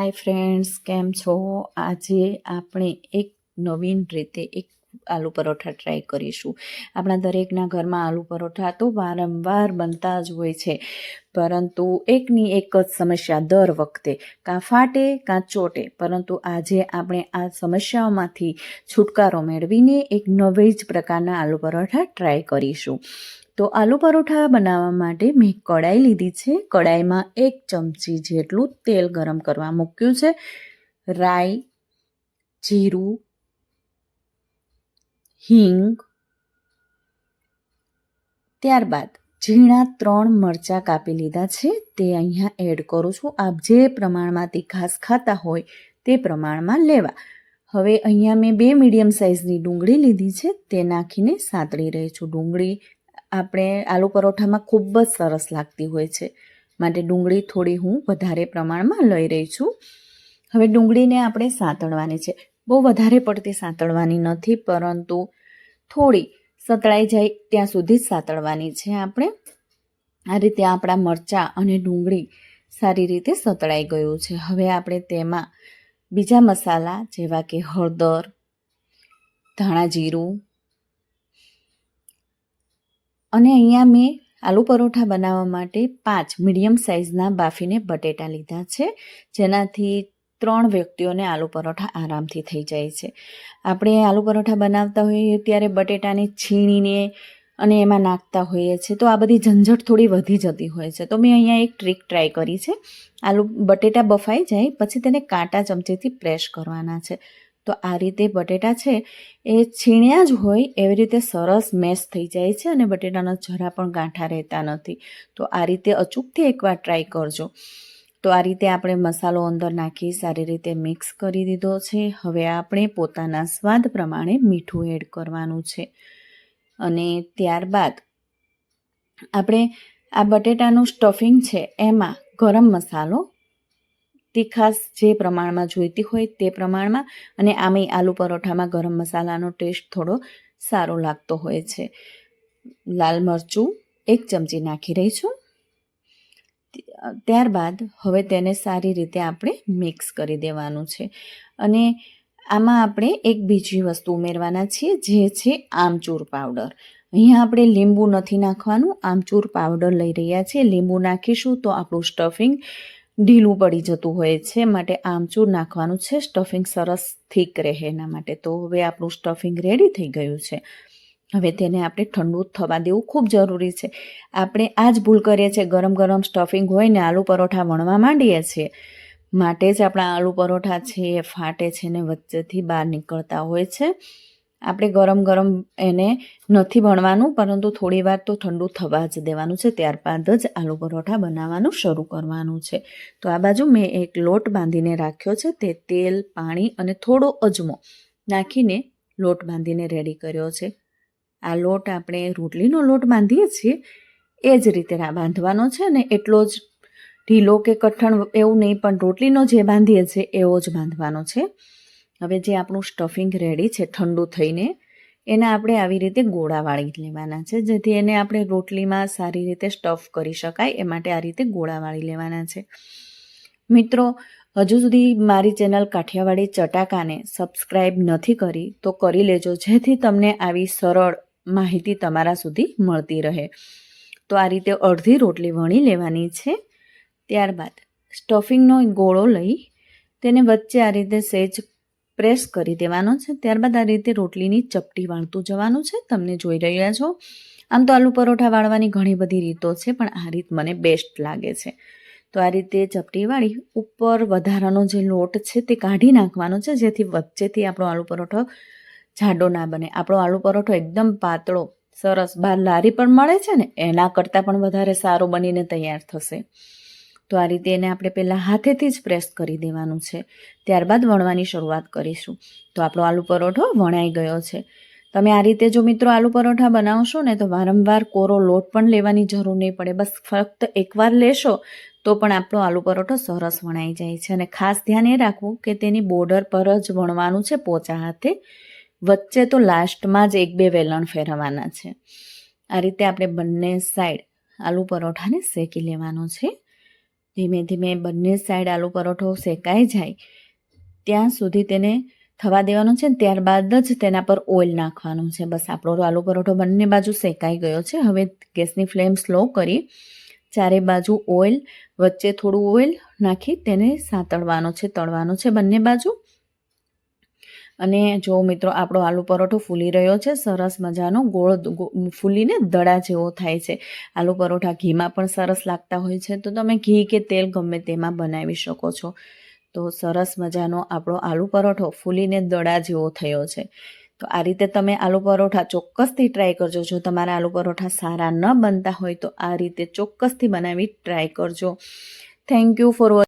Hi friends કેમ છો? આજે આપણે એક નવીન રીતે એક આલુ પરોઠા ટ્રાય કરીશું. આપણા દરેકના ઘરમાં આલુ પરોઠા તો વારંવાર બનતા જ હોય છે. પરંતુ એકની એક જ સમસ્યા દર વખતે. કાં ફાટે, કાં ચોટે. પરંતુ આજે આપણે આ સમસ્યાઓમાંથી છુટકારો મેળવીને એક નવી જ પ્રકારના આલુ પરોઠા ટ્રાય કરીશું. તો આલુ પરોઠા બનાવવા માટે મેં કડાઈ લીધી છે. કડાઈમાં એક ચમચી જેટલું તેલ ગરમ કરવા મૂક્યું છે. રાઈ, જીરું, હિંગ, ત્યારબાદ ઝીણા ત્રણ મરચાં કાપી લીધા છે. તે અહીંયા એડ કરું છું. આપ જે પ્રમાણમાં તીખાસ ખાતા હોય તે પ્રમાણમાં લેવા. હવે અહીંયા મેં બે મીડિયમ સાઇઝની ડુંગળી લીધી છે. તે નાખીને સાતળી રહી છું ડુંગળી. આપણે આલુ પરોઠામાં ખૂબ જ સરસ લાગતી હોય છે. માટે ડુંગળી થોડી હું વધારે પ્રમાણમાં લઈ રહી છું. હવે ડુંગળીને આપણે સાંતળવાની છે. બહુ વધારે પડતી સાંતળવાની નથી, પરંતુ થોડી સતળાઈ જાય ત્યાં સુધી જ સાંતળવાની છે આપણે. આ રીતે આપણા મરચાં અને ડુંગળી સારી રીતે સતળાઈ ગયું છે. હવે આપણે તેમાં બીજા મસાલા જેવા કે હળદર, ધાણા જીરું અને અહીંયા મેં આલુ પરોઠા બનાવવા માટે પાંચ મીડિયમ સાઇઝના બાફીને બટેટા લીધા છે, જેનાથી ત્રણ વ્યક્તિઓને આલુ પરોઠા આરામથી થઈ જાય છે. આપણે આલુ પરોઠા બનાવતા હોઈએ ત્યારે બટેટાને છીણીને અને એમાં નાખતા હોઈએ છીએ, તો આ બધી ઝંઝટ થોડી વધી જતી હોય છે. તો મેં અહીંયા એક ટ્રીક ટ્રાય કરી છે. આલુ બટેટા બફાઈ જાય, પછી તેને કાંટા ચમચીથી પ્રેસ કરવાના છે. તો આ રીતે બટેટા છે એ છીણ્યા જ હોય એવી રીતે સરસ મેશ થઈ જાય છે અને બટેટાના જરા પણ ગાંઠા રહેતા નથી. તો આ રીતે અચૂકથી એકવાર ટ્રાય કરજો. તો આ રીતે આપણે મસાલો અંદર નાખી સારી રીતે મિક્સ કરી દીધો છે. હવે આપણે પોતાના સ્વાદ પ્રમાણે મીઠું એડ કરવાનું છે. અને ત્યારબાદ આપણે આ બટેટાનું સ્ટફિંગ છે એમાં ગરમ મસાલો તીખાસ જે પ્રમાણમાં જોઈતી હોય તે પ્રમાણમાં અને આમેય આલુ પરોઠામાં ગરમ મસાલાનો ટેસ્ટ થોડો સારો લાગતો હોય છે. લાલ મરચું એક ચમચી નાખી રહી છું. ત્યારબાદ હવે તેને સારી રીતે આપણે મિક્સ કરી દેવાનું છે. અને આમાં આપણે એક બીજી વસ્તુ ઉમેરવાના છીએ જે છે આમચૂર પાવડર. અહીંયા આપણે લીંબુ નથી નાખવાનું, આમચૂર પાવડર લઈ રહ્યા છીએ. લીંબુ નાખીશું તો આપણું સ્ટફિંગ ઢીલું પડી જતું હોય છે. માટે આમચૂર નાખવાનું છે. સ્ટફિંગ સરસ થીક રહે એના માટે. તો હવે આપણું સ્ટફિંગ રેડી થઈ ગયું છે. હવે તેને આપણે ઠંડુ થવા દેવું ખૂબ જરૂરી છે. આપણે આ જ ભૂલ કરીએ છીએ. ગરમ ગરમ સ્ટફિંગ હોય ને આલુ પરોઠા વણવા માંડીએ છીએ. માટે જ આપણા આલુ પરોઠા છે એ ફાટે છે ને વચ્ચેથી બહાર નીકળતા હોય છે. આપણે ગરમ ગરમ એને નથી ભણવાનું, પરંતુ થોડી વાર તો ઠંડુ થવા જ દેવાનું છે. ત્યારબાદ જ આલુ પરોઠા બનાવવાનું શરૂ કરવાનું છે. તો આ બાજુ મેં એક લોટ બાંધીને રાખ્યો છે. તે તેલ, પાણી અને થોડો અજમો નાખીને લોટ બાંધીને રેડી કર્યો છે. આ લોટ આપણે રોટલીનો લોટ બાંધીએ છીએ. એ જ રીતે બાંધવાનો છે ને એટલો જ ઢીલો કે કઠણ એવું નહીં, પણ રોટલીનો જે બાંધીએ છીએ, એવો જ બાંધવાનો છે. હવે જે આપણું સ્ટફિંગ રેડી છે ઠંડુ થઈને, એના આપણે આવી રીતે ગોળા વાળી લેવાના છે. જેથી એને આપણે રોટલીમાં સારી રીતે સ્ટફ કરી શકાય, એ માટે આ રીતે ગોળા વાળી લેવાના છે. મિત્રો, હજુ સુધી મારી ચેનલ કાઠિયાવાડી ચટાકાને સબસ્ક્રાઈબ નથી કરી, તો કરી લેજો, જેથી તમને આવી સરળ માહિતી તમારા સુધી મળતી રહે. તો આ રીતે અડધી રોટલી વણી લેવાની છે. ત્યારબાદ સ્ટફિંગનો ગોળો લઈ તેને વચ્ચે આ રીતે સેજ પ્રેસ કરી દેવાનો છે. ત્યારબાદ આ રીતે રોટલીની ચપટી વાળતું જવાનું છે. તમને જોઈ રહ્યા છો. આમ તો આલુ પરોઠા વાળવાની ઘણી બધી રીતો છે, પણ આ રીત મને બેસ્ટ લાગે છે. તો આ રીતે ચપટી વાળી ઉપર વધારાનો જે લોટ છે તે કાઢી નાખવાનો છે, જેથી વચ્ચેથી આપણો આલુ પરોઠો જાડો ના બને. આપણો આલુ પરોઠો એકદમ પાતળો, સરસ, બહાર લારી પણ મળે છે ને, એના કરતાં પણ વધારે સારો બનીને તૈયાર થશે. તો આ રીતે એને આપણે પહેલાં હાથેથી જ પ્રેસ કરી દેવાનું છે. ત્યારબાદ વણવાની શરૂઆત કરીશું. તો આપણો આલુ પરોઠો વણાઈ ગયો છે. તમે આ રીતે જો મિત્રો આલુ પરોઠા બનાવશો ને તો વારંવાર કોરો લોટ પણ લેવાની જરૂર નહીં પડે. બસ ફક્ત એકવાર લેશો તો પણ આપણો આલુ પરોઠો સરસ વણાઈ જાય છે. અને ખાસ ધ્યાન એ રાખવું કે તેની બોર્ડર પર જ વણવાનું છે પોચા હાથે. વચ્ચે તો લાસ્ટમાં જ એક બે વેલણ ફેરવવાના છે. આ રીતે આપણે બંને સાઈડ આલુ પરોઠાને શેકી લેવાનો છે. ધીમે ધીમે બંને સાઈડ આલુ પરોઠો શેકાઈ જાય. ત્યાં સુધી તેને થવા દેવાનો છે ત્યારબાદ જ તેના પર ઓઇલ નાખવાનું છે. બસ આપણો આલુ પરોઠો બંને બાજુ શેકાઈ ગયો છે. હવે ગેસની ફ્લેમ સ્લો કરી ચારે બાજુ ઓઇલ વચ્ચે થોડું ઓઇલ નાખી તેને સાતળવાનો છે, તળવાનો છે બંને બાજુ. અને જો મિત્રો આપણો આલુ પરોઠો ફૂલી રહ્યો છે, સરસ મજાનો ગોળ ફૂલીને દડા જેવો થાય છે. આલુ પરોઠા ઘીમાં પણ સરસ લાગતા હોય છે, તો તમે ઘી કે તેલ ગમે તેમાં બનાવી શકો છો. તો સરસ મજાનો આપણો આલુ પરોઠો ફૂલીને દડા જેવો થયો છે. તો આ રીતે તમે આલુ પરોઠા ચોક્કસથી ટ્રાય કરજો. જો તમારા આલુ પરોઠા સારા ન બનતા હોય તો આ રીતે ચોક્કસથી બનાવી ટ્રાય કરજો. Thank you for